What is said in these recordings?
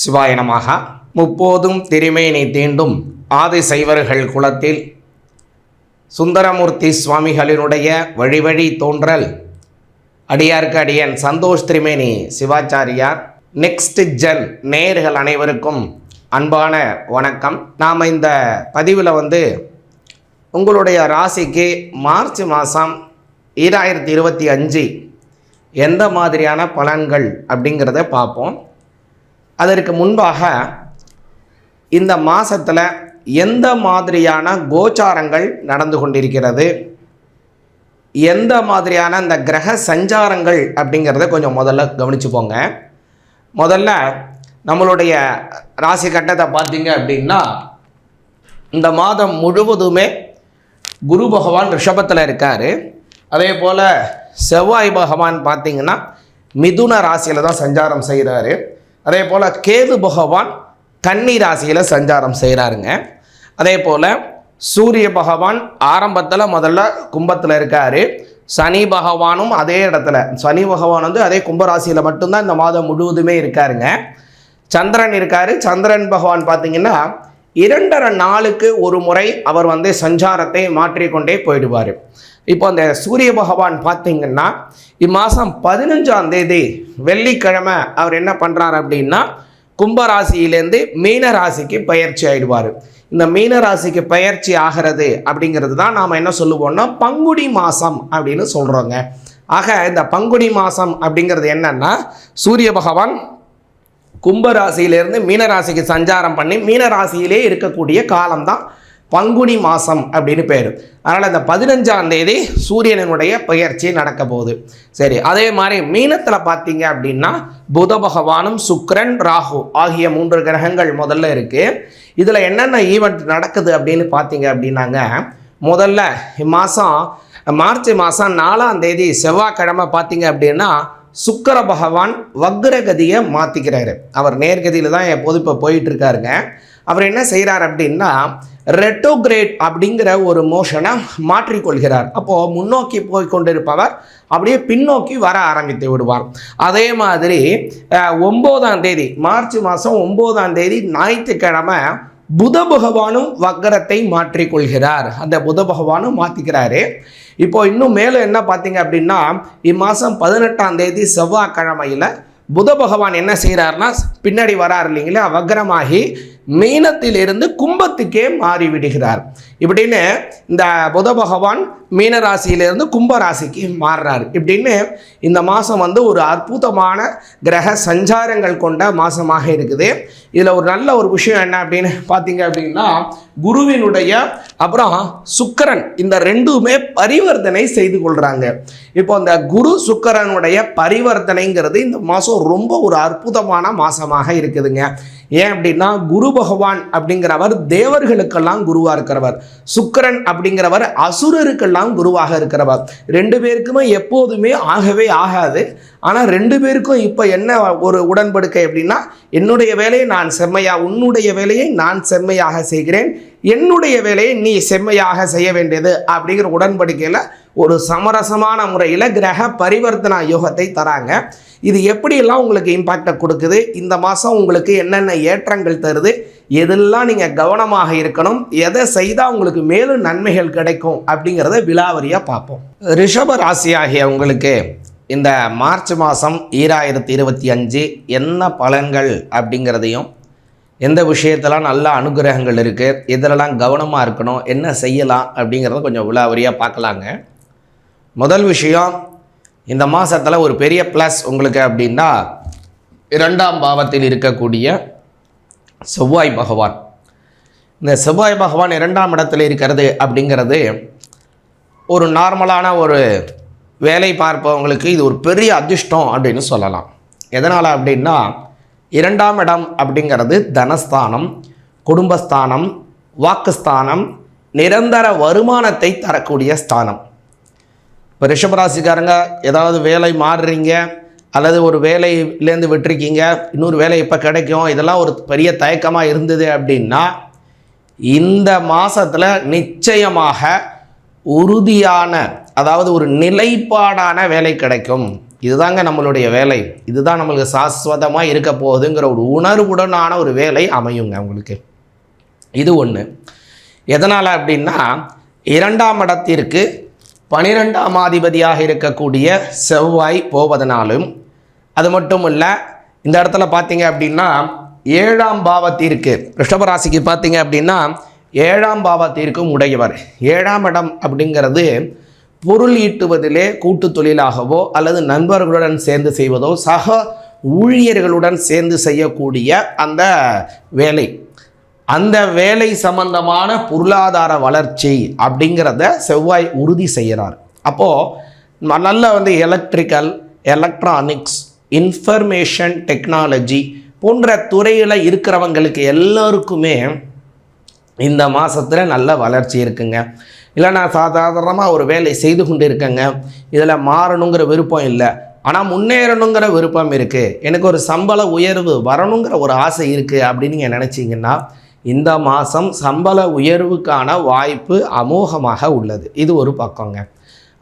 சிவாய நமக முப்போதும் திருமேனி தீண்டும் ஆதி சைவர்கள் குலத்தில் சுந்தரமூர்த்தி சுவாமிகளினுடைய வழிவழி தோன்றல். அடியார்க்கு அடியன் சந்தோஷ் திரிமேனி சிவாச்சாரியார். நெக்ஸ்ட் ஜென் நேர்கள் அனைவருக்கும் அன்பான வணக்கம். நாம் இந்த பதிவில் வந்து உங்களுடைய ராசிக்கு மார்ச் மாதம் ஈராயிரத்தி இருபத்தி அஞ்சு எந்த மாதிரியான பலன்கள் அப்படிங்கிறத பார்ப்போம். அதற்கு முன்பாக இந்த மாதத்தில் எந்த மாதிரியான கோச்சாரங்கள் நடந்து கொண்டிருக்கிறது? எந்த மாதிரியான இந்த கிரக சஞ்சாரங்கள் அப்படிங்கிறத கொஞ்சம் முதல்ல கவனிச்சுப்போங்க முதல்ல நம்மளுடைய ராசி கட்டத்தை பார்த்தீங்க அப்படின்னா இந்த மாதம் முழுவதுமே குரு பகவான் ரிஷபத்தில் இருக்கார். அதே போல் செவ்வாய் பகவான் பார்த்தீங்கன்னா மிதுன ராசியில் தான் சஞ்சாரம் செய்கிறாரு அதே போல் கேது பகவான் கன்னி ராசியில் சஞ்சாரம் செய்கிறாருங்க அதே போல் சூரிய பகவான் ஆரம்பத்தில் முதல்ல கும்பத்தில் இருக்கார். சனி பகவானும் அதே இடத்துல. சனி பகவான் வந்து அதே கும்பராசியில் மட்டும்தான் இந்த மாதம் முழுவதுமே இருக்காருங்க. சந்திரன் இருக்காரு. சந்திரன் பகவான் பார்த்தீங்கன்னா இரண்டரை நாளுக்கு ஒரு முறை அவர் வந்து சஞ்சாரத்தை மாற்றிக்கொண்டே போயிடுவார். இப்போ அந்த சூரிய பகவான் பார்த்தீங்கன்னா இம்மாதம் பதினஞ்சாம் தேதி வெள்ளிக்கிழமை அவர் என்ன பண்ணுறாரு அப்படின்னா கும்பராசியிலேருந்து மீன ராசிக்கு பயிற்சி ஆயிடுவார். இந்த மீன ராசிக்கு பயிற்சி ஆகிறது அப்படிங்கிறது தான் நாம் என்ன சொல்லுவோம்னா பங்குடி மாதம் அப்படின்னு சொல்கிறோங்க ஆக இந்த பங்குனி மாதம் அப்படிங்கிறது என்னன்னா சூரிய பகவான் கும்பராசியிலேருந்து மீனராசிக்கு சஞ்சாரம் பண்ணி மீனராசியிலே இருக்கக்கூடிய காலம்தான் பங்குனி மாதம் அப்படின்னு பேர். அதனால் அந்த பதினஞ்சாம் தேதி சூரியனுடைய பெயர்ச்சி நடக்க போகுது. சரி அதே மாதிரி மீனத்தில் பார்த்தீங்க அப்படின்னா புத பகவானும் சுக்கிரன் ராகு ஆகிய மூன்று கிரகங்கள் முதல்ல இருக்குது இதில் என்னென்ன ஈவெண்ட் நடக்குது அப்படின்னு பார்த்தீங்க அப்படின்னாங்க. முதல்ல இம்மாதம் மார்ச் மாதம் நாலாம் தேதி செவ்வாய்க்கிழமை பார்த்தீங்க அப்படின்னா சுக்கர பகவான் வக்ரகதியை மாற்றிக்கிறாரு அவர் நேர்கதியில் தான் எப்போது இப்போ போயிட்டு இருக்காருங்க. அவர் என்ன செய்கிறார் அப்படின்னா ரெட்டோகிரேட் அப்படிங்கிற ஒரு மோஷனை மாற்றிக்கொள்கிறார். அப்போது முன்னோக்கி போய் கொண்டிருப்பவர் அப்படியே பின்னோக்கி வர ஆரம்பித்து விடுவார். அதே மாதிரி ஒம்போதாம் தேதி மார்ச் மாதம் ஒம்போதாம் தேதி ஞாயிற்றுக்கிழமை புத பகவானும் வக்கரத்தை மாற்றிக்கொள்கிறார். அந்த புத பகவானும் மாற்றிக்கிறாரு இப்போ இன்னும் மேலும் என்ன பார்த்தீங்க அப்படின்னா இம்மாதம் பதினெட்டாம் தேதி செவ்வாய்க்கிழமையில் புத பகவான் என்ன செய்கிறாருன்னா பின்னாடி வரார் இல்லைங்களா வக்ரமாகி மீனத்திலிருந்து கும்பத்துக்கே மாறிவிடுகிறார். இப்படின்னு இந்த புத பகவான் மீன ராசியிலிருந்து கும்ப ராசிக்கு மாறுறார். இப்படின்னு இந்த மாதம் வந்து ஒரு அற்புதமான கிரக சஞ்சாரங்கள் கொண்ட மாதமாக இருக்குது. இதில் ஒரு நல்ல ஒரு விஷயம் என்ன அப்படின்னு பார்த்தீங்க அப்படின்னா குருவினுடைய அப்புறம் சுக்கரன் இந்த ரெண்டுமே பரிவர்த்தனை செய்து கொள்கிறாங்க இப்போ இந்த குரு சுக்கரனுடைய பரிவர்த்தனைங்கிறது இந்த மாதம் ரொம்ப ஒரு அற்புதமான மாதமாக இருக்குதுங்க. ஏன் அப்படின்னா குரு பகவான் அப்படிங்கிறவர் தேவர்களுக்கெல்லாம் குருவாக இருக்கிறவர். சுக்கரன் அப்படிங்கிறவர் அசுரருக்கெல்லாம் குருவாக இருக்கிறவர். ரெண்டு பேருக்குமே எப்போதுமே ஆகவே ஆகாது. ஆனால் ரெண்டு பேருக்கும் இப்போ என்ன ஒரு உடன்படுக்கை அப்படின்னா என்னுடைய வேலையை நான் செம்மையாக உன்னுடைய வேலையை நான் செம்மையாக செய்கிறேன். என்னுடைய வேலையை நீ செம்மையாக செய்ய வேண்டியது அப்படிங்கிற உடன்படிக்கையில் ஒரு சமரசமான முறையில் கிரக பரிவர்த்தனா யோகத்தை தராங்க. இது எப்படியெல்லாம் உங்களுக்கு இம்பாக்டை கொடுக்குது? இந்த மாதம் உங்களுக்கு என்னென்ன ஏற்றங்கள் தருது? எதெல்லாம் நீங்கள் கவனமாக இருக்கணும்? எதை செய்தால் உங்களுக்கு மேலும் நன்மைகள் கிடைக்கும்? அப்படிங்கிறத விலாவரியாக பார்ப்போம். ரிஷப ராசி ஆகிய உங்களுக்கு இந்த மார்ச் மாதம் ஈராயிரத்தி இருபத்தி அஞ்சு என்ன பலன்கள் அப்படிங்கிறதையும் எந்த விஷயத்தெல்லாம் நல்ல அனுகிரகங்கள் இருக்குது எதிலெல்லாம் கவனமாக இருக்கணும் என்ன செய்யலாம் அப்படிங்கிறத கொஞ்சம் விலாவரியாக பார்க்கலாங்க. முதல் விஷயம் இந்த மாதத்தில் ஒரு பெரிய ப்ளஸ் உங்களுக்கு அப்படின்னா இரண்டாம் பாவத்தில் இருக்கக்கூடிய செவ்வாய் பகவான். இந்த செவ்வாய் பகவான் இரண்டாம் இடத்துல இருக்கிறது அப்படிங்கிறது ஒரு நார்மலான ஒரு வேலை பார்ப்பவங்களுக்கு இது ஒரு பெரிய அதிர்ஷ்டம் அப்படின்னு சொல்லலாம். எதனால் அப்படின்னா இரண்டாம் இடம் அப்படிங்கிறது தனஸ்தானம் குடும்பஸ்தானம் வாக்குஸ்தானம் நிரந்தர வருமானத்தை தரக்கூடிய ஸ்தானம். இப்போ ரிஷபராசிக்காரங்க ஏதாவது வேலை மாறுறீங்க அல்லது ஒரு வேலையிலேருந்து விட்டுருக்கீங்க இன்னொரு வேலை இப்போ கிடைக்கும் இதெல்லாம் ஒரு பெரிய தயக்கமாக இருந்தது அப்படின்னா இந்த மாதத்தில் நிச்சயமாக உறுதியான அதாவது ஒரு நிலைப்பாடான வேலை கிடைக்கும். இதுதாங்க நம்மளுடைய வேலை. இதுதான் நம்மளுக்கு சாஸ்வதமாக இருக்க போகுதுங்கிற ஒரு உணர்வுடனான ஒரு வேலை அமையுங்க உங்களுக்கு இது ஒன்று எதனால் அப்படின்னா இரண்டாம் இடத்திற்கு பனிரெண்டாம் அதிபதியாக இருக்கக்கூடிய செவ்வாய் போவதனாலும் அது மட்டும் இல்லை இந்த இடத்துல பார்த்தீங்க அப்படின்னா ஏழாம் பாவத்திற்கு ரிஷபராசிக்கு பார்த்தீங்க அப்படின்னா ஏழாம் பாவத்திற்கும் உடையவர். ஏழாம் இடம் அப்படிங்கிறது பொருள் ஈட்டுவதிலே கூட்டு தொழிலாகவோ அல்லது நண்பர்களுடன் சேர்ந்து செய்வதோ சக ஊழியர்களுடன் சேர்ந்து செய்யக்கூடிய அந்த வேலை. அந்த வேலை சம்பந்தமான பொருளாதார வளர்ச்சி அப்படிங்கிறத செவ்வாய் உறுதி செய்கிறார். அப்போது நல்ல வந்து எலக்ட்ரிக்கல் எலக்ட்ரானிக்ஸ் இன்ஃபர்மேஷன் டெக்னாலஜி போன்ற துறையில் இருக்கிறவங்களுக்கு எல்லாருக்குமே இந்த மாதத்தில் நல்ல வளர்ச்சி இருக்குங்க. இல்லை நான் சாதாரணமாக ஒரு வேலை செய்து கொண்டு இருக்கேங்க இதில் மாறணுங்கிற விருப்பம் இல்லை. ஆனால் முன்னேறணுங்கிற விருப்பம் இருக்குது எனக்கு ஒரு சம்பள உயர்வு வரணுங்கிற ஒரு ஆசை இருக்குது அப்படின்னு நீங்கள் நினச்சிங்கன்னா இந்த மாதம் சம்பள உயர்வுக்கான வாய்ப்பு அமோகமாக உள்ளது. இது ஒரு பக்கங்க.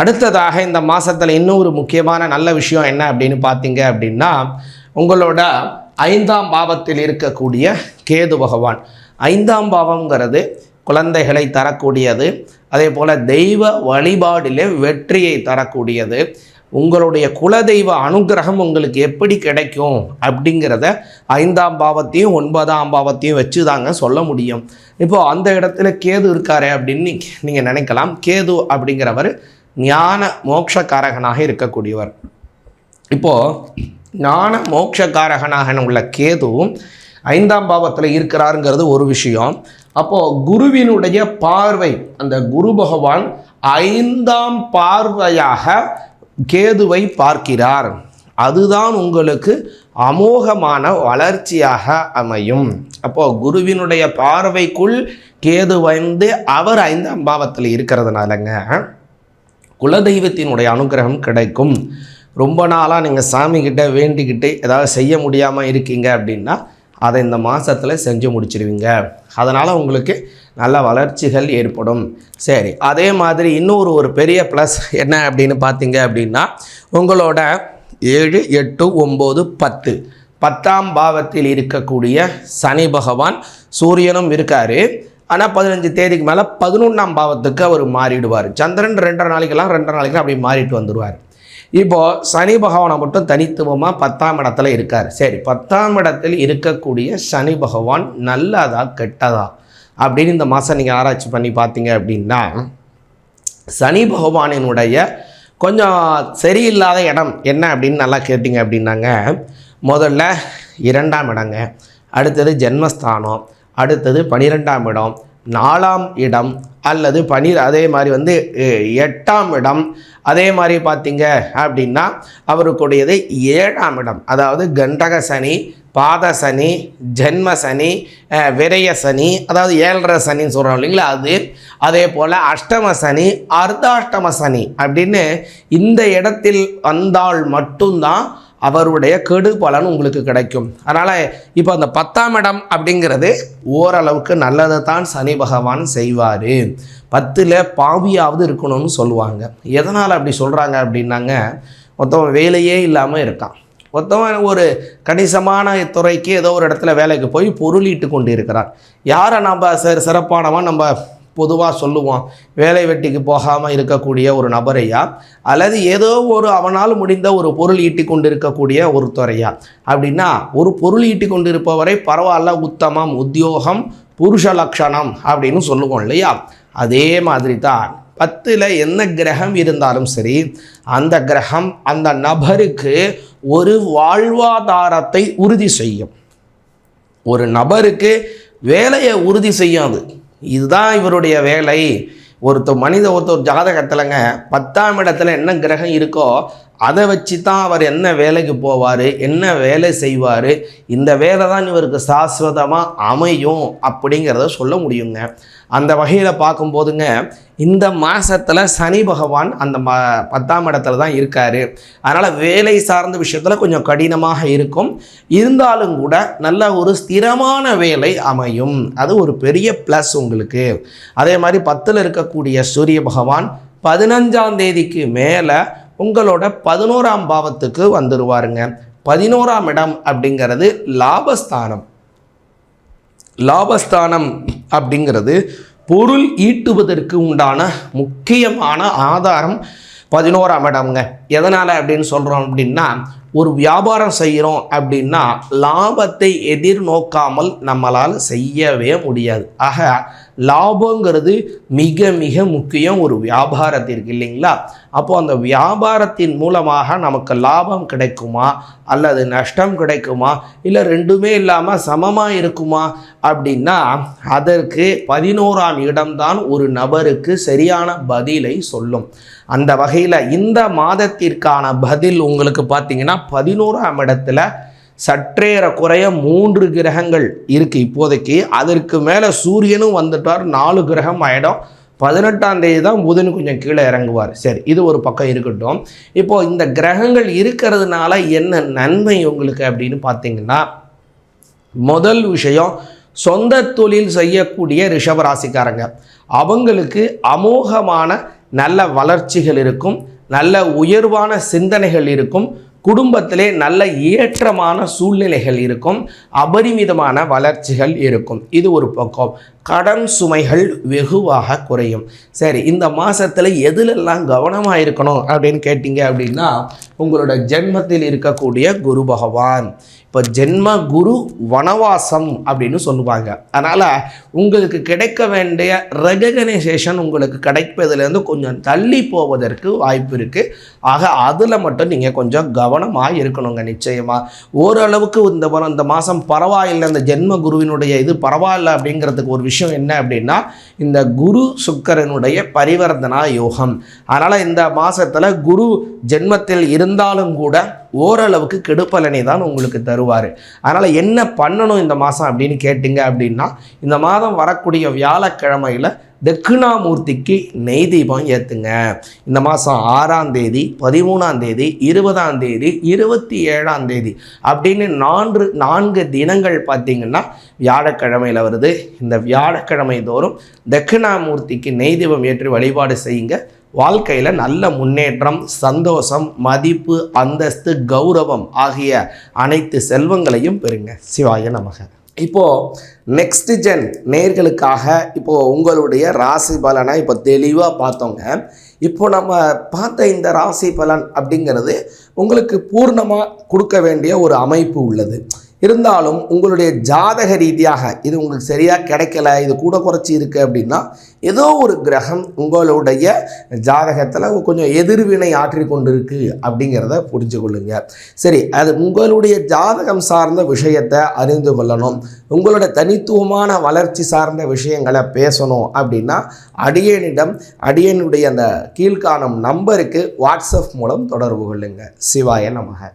அடுத்ததாக இந்த மாதத்தில் இன்னும் ஒரு முக்கியமான நல்ல விஷயம் என்ன அப்படின்னு பார்த்தீங்க அப்படின்னா உங்களோட ஐந்தாம் பாவத்தில் இருக்கக்கூடிய கேது பகவான். ஐந்தாம் பாவங்கிறது குழந்தைகளை தரக்கூடியது. அதே போல் தெய்வ வழிபாடிலே வெற்றியை தரக்கூடியது. உங்களுடைய குலதெய்வ அனுகிரகம் உங்களுக்கு எப்படி கிடைக்கும் அப்படிங்கிறத ஐந்தாம் பாவத்தையும் ஒன்பதாம் பாவத்தையும் வச்சு தாங்க சொல்ல முடியும். இப்போது அந்த இடத்துல கேது இருக்காரே அப்படின்னு நீங்கள் நினைக்கலாம். கேது அப்படிங்கிறவர் ஞான மோட்சக்காரகனாக இருக்கக்கூடியவர். இப்போது ஞான மோட்சக்காரகனாக உள்ள கேதுவும் ஐந்தாம் பாவத்தில் இருக்கிறாருங்கிறது ஒரு விஷயம். அப்போது குருவினுடைய பார்வை அந்த குரு பகவான் ஐந்தாம் பார்வையாக கேதுவை பார்க்கிறார். அதுதான் உங்களுக்கு அமோகமான வளர்ச்சியாக அமையும். அப்போது குருவினுடைய பார்வைக்குள் கேது வந்து அவர் ஐந்தாம் பாவத்தில் இருக்கிறதுனாலங்க குலதெய்வத்தினுடைய அனுகிரகம் கிடைக்கும். ரொம்ப நாளாக நீங்கள் சாமிக்கிட்ட வேண்டிக்கிட்டு ஏதாவது செய்ய முடியாமல் இருக்கீங்க அப்படின்னா அதை இந்த மாதத்தில் செஞ்சு முடிச்சிருவீங்க. அதனால் உங்களுக்கு நல்ல வளர்ச்சிகள் ஏற்படும். சரி அதே மாதிரி இன்னொரு ஒரு பெரிய ப்ளஸ் என்ன அப்படின்னு பார்த்தீங்க அப்படின்னா உங்களோட ஏழு எட்டு ஒம்பது பத்து. பத்தாம் பாவத்தில் இருக்கக்கூடிய சனி பகவான் சூரியனும் இருக்கார். ஆனால் பதினஞ்சு தேதிக்கு மேலே பதினொன்றாம் பாவத்துக்கு அவர் மாறிடுவார். சந்திரன் ரெண்டரை நாளைக்கெல்லாம் ரெண்டரை நாளைக்கு அப்படி மாறிட்டு வந்துடுவார் இப்போது சனி பகவானை மட்டும் தனித்துவமாக பத்தாம் இடத்துல இருக்கார். சரி பத்தாம் இடத்தில் இருக்கக்கூடிய சனி பகவான் நல்லதா கெட்டதா? அப்படின்னு இந்த மாதம் நீங்கள் ஆராய்ச்சி பண்ணி பார்த்தீங்க அப்படின்னா சனி பகவானினுடைய கொஞ்சம் சரியில்லாத இடம் என்ன அப்படின்னு நல்லா கேட்டிங்க அப்படின்னாங்க. முதல்ல இரண்டாம் இடங்க அடுத்தது ஜென்மஸ்தானம் அடுத்தது பனிரெண்டாம் இடம் நாலாம் இடம் அல்லது பனி அதே மாதிரி வந்து எட்டாம் இடம். அதே மாதிரி பார்த்தீங்க அப்படின்னா அவருக்குடையது ஏழாம் இடம். அதாவது கண்டக சனி பாத சனி ஜென்ம சனி விரய சனி அதாவது ஏழரை சனின்னு சொல்கிறோம் இல்லைங்களா அது. அதே போல் அஷ்டம சனி அர்த்தாஷ்டம சனி அப்படின்னு இந்த இடத்தில் வந்தால் மட்டும்தான் அவருடைய கெடு பலன் உங்களுக்கு கிடைக்கும். அதனால் இப்போ அந்த பத்தாம் இடம் அப்படிங்கிறது ஓரளவுக்கு நல்லதை தான் சனி பகவான் செய்வார். பத்தில் பாவியாவது இருக்கணும்னு சொல்லுவாங்க. எதனால் அப்படி சொல்கிறாங்க அப்படின்னாங்க மொத்தம் வேலையே இல்லாமல் இருக்கான். மொத்தம் ஒரு கணிசமான துறைக்கு ஏதோ ஒரு இடத்துல வேலைக்கு போய் பொருளீட்டு கொண்டு இருக்கிறார் யாரை நம்ம சிறப்பானவன் நம்ம பொதுவாக சொல்லுவோம் வேலை வெட்டிக்கு போகாமல் இருக்கக்கூடிய ஒரு நபரையா? அல்லது ஏதோ ஒரு அவனால் முடிந்த ஒரு பொருள் ஈட்டி கொண்டு இருக்கக்கூடிய ஒரு துறையா? அப்படின்னா ஒரு பொருள் ஈட்டி கொண்டு இருப்பவரை பரவாயில்ல உத்தமம் உத்தியோகம் புருஷ லக்ஷணம் அப்படின்னு சொல்லுவோம் இல்லையா? அதே மாதிரி தான் பத்தில் என்ன கிரகம் இருந்தாலும் சரி அந்த கிரகம் அந்த நபருக்கு ஒரு வாழ்வாதாரத்தை உறுதி செய்யும். ஒரு நபருக்கு வேலையை உறுதி செய்யும் அது இதுதான் இவருடைய வேலை. ஒருத்தர் மனித ஒருத்தர் ஜாதகத்திலங்க பத்தாம் இடத்துல என்ன கிரகம் இருக்கோ அதை வச்சு தான் அவர் என்ன வேலைக்கு போவார் என்ன வேலை செய்வார் இந்த வேலை தான் இவருக்கு சாஸ்வதமாக அமையும் அப்படிங்கிறத சொல்ல முடியுங்க. அந்த வகையில் பார்க்கும்போதுங்க இந்த மாதத்தில் சனி பகவான் அந்த ம பத்தாம் இடத்துல தான் இருக்கார். அதனால் வேலை சார்ந்த விஷயத்தில் கொஞ்சம் கடினமாக இருக்கும். இருந்தாலும் கூட நல்ல ஒரு ஸ்திரமான வேலை அமையும். அது ஒரு பெரிய ப்ளஸ் உங்களுக்கு. அதே மாதிரி பத்தில் இருக்கக்கூடிய சூரிய பகவான் பதினஞ்சாம் தேதிக்கு மேலே உங்களோட பதினோராம் பாவத்துக்கு வந்துடுவாருங்க பதினோராம் இடம் அப்படிங்கிறது லாபஸ்தானம். லாபஸ்தானம் அப்படிங்கிறது பொருள் ஈட்டுவதற்கு உண்டான முக்கியமான ஆதாரம். பதினோராம் இடம்ங்க. எதனால் அப்படின்னு சொல்கிறோம் அப்படின்னா ஒரு வியாபாரம் செய்கிறோம் அப்படின்னா லாபத்தை எதிர்நோக்காமல் நம்மளால் செய்யவே முடியாது. ஆக லாபங்கிறது மிக மிக முக்கியம் ஒரு வியாபாரத்திற்கு இல்லைங்களா? அப்போது அந்த வியாபாரத்தின் மூலமாக நமக்கு லாபம் கிடைக்குமா? அல்லது நஷ்டம் கிடைக்குமா? இல்லை ரெண்டுமே இல்லாமல் சமமாக இருக்குமா? அப்படின்னா அதற்கு பதினோராம் இடம்தான் ஒரு நபருக்கு சரியான பதிலை சொல்லும். அந்த வகையில் இந்த மாதத்திற்கான பதில் உங்களுக்கு பார்த்தீங்கன்னா பதினோராம் இடத்துல சற்றேற குறைய மூன்று கிரகங்கள் இருக்குது இப்போதைக்கு அதற்கு மேலே சூரியனும் வந்துட்டார் நாலு கிரகம் ஆகிடும் பதினெட்டாம் தேதி தான் புதன் கொஞ்சம் கீழே இறங்குவார். சரி இது ஒரு பக்கம் இருக்கட்டும். இப்போ இந்த கிரகங்கள் இருக்கிறதுனால என்ன நன்மை உங்களுக்கு அப்படின்னு பார்த்தீங்கன்னா முதல் விஷயம் சொந்த தொழில் செய்யக்கூடிய ரிஷபராசிக்காரங்க. அவங்களுக்கு அமோகமான நல்ல வளர்ச்சிகள் இருக்கும் நல்ல உயர்வான சிந்தனைகள் இருக்கும் குடும்பத்திலே நல்ல ஏற்றமான சூழ்நிலைகள் இருக்கும் அபரிமிதமான வளர்ச்சிகள் இருக்கும். இது ஒரு பக்கம். கடன் சுமைகள் வெகுவாக குறையும். சரி இந்த மாதத்தில் எதுலெல்லாம் கவனமாக இருக்கணும் அப்படின்னு கேட்டிங்க அப்படின்னா உங்களோட ஜென்மத்தில் இருக்கக்கூடிய குரு பகவான். இப்போ ஜென்ம குரு வனவாசம் அப்படின்னு சொல்லுவாங்க. அதனால் உங்களுக்கு கிடைக்க வேண்டிய ரெகனைசேஷன் உங்களுக்கு கிடைப்பதுலேருந்து கொஞ்சம் தள்ளி போவதற்கு வாய்ப்பு இருக்குது ஆக அதில் மட்டும் நீங்கள் கொஞ்சம் கவனமாக இருக்கணுங்க நிச்சயமாக ஓரளவுக்கு இந்த இந்த மாதம் பரவாயில்லை இந்த ஜென்ம குருவினுடைய இது பரவாயில்ல அப்படிங்கிறதுக்கு ஒரு விஷயம் என்ன அப்படின்னா இந்த குரு சுக்கரனுடைய பரிவர்த்தனா யோகம். அதனால் இந்த மாதத்தில் குரு ஜென்மத்தில் இருந்தாலும் கூட ஓரளவுக்கு கெடுப்பலனை தான் உங்களுக்கு தருவார். அதனால் என்ன பண்ணணும் இந்த மாதம் அப்படின்னு கேட்டிங்க அப்படின்னா இந்த மாதம் வரக்கூடிய வியாழக்கிழமையில் தட்சிணாமூர்த்திக்கு நெய் தீபம் ஏற்றுங்க இந்த மாதம் ஆறாம் தேதி பதிமூணாம் தேதி இருபதாம் தேதி இருபத்தி ஏழாம் தேதி அப்படின்னு நான்கு நான்கு தினங்கள் பார்த்திங்கன்னா வியாழக்கிழமையில் வருது. இந்த வியாழக்கிழமை தோறும் தட்சிணாமூர்த்திக்கு நெய் தீபம் ஏற்றி வழிபாடு செய்யுங்க. வாழ்க்கையில் நல்ல முன்னேற்றம் சந்தோஷம் மதிப்பு அந்தஸ்து கௌரவம் ஆகிய அனைத்து செல்வங்களையும் பெறுங்க. சிவாய நமக. இப்போது நெக்ஸ்ட் ஜென் நேர்களுக்காக இப்போது உங்களுடைய ராசி பலனை இப்போ தெளிவாக பார்த்தோங்க. இப்போ நம்ம பார்த்த இந்த ராசி பலன் அப்படிங்கிறது உங்களுக்கு பூர்ணமாக கொடுக்க வேண்டிய ஒரு அமைப்பு உள்ளது. இருந்தாலும் உங்களுடைய ஜாதக ரீதியாக இது உங்களுக்கு சரியாக கிடைக்கல இது கூட குறைச்சி இருக்குது அப்படின்னா ஏதோ ஒரு கிரகம் உங்களுடைய ஜாதகத்தில் கொஞ்சம் எதிர்வினை ஆற்றி கொண்டிருக்கு அப்படிங்கிறத புரிஞ்சு கொள்ளுங்க. சரி அது உங்களுடைய ஜாதகம் சார்ந்த விஷயத்தை அறிந்து கொள்ளணும். உங்களோட தனித்துவமான வளர்ச்சி சார்ந்த விஷயங்களை பேசணும் அப்படின்னா அடியனிடம் அடியனுடைய அந்த கீழ்காணும் நம்பருக்கு வாட்ஸ்அப் மூலம் தொடர்பு கொள்ளுங்கள் சிவாய நமக.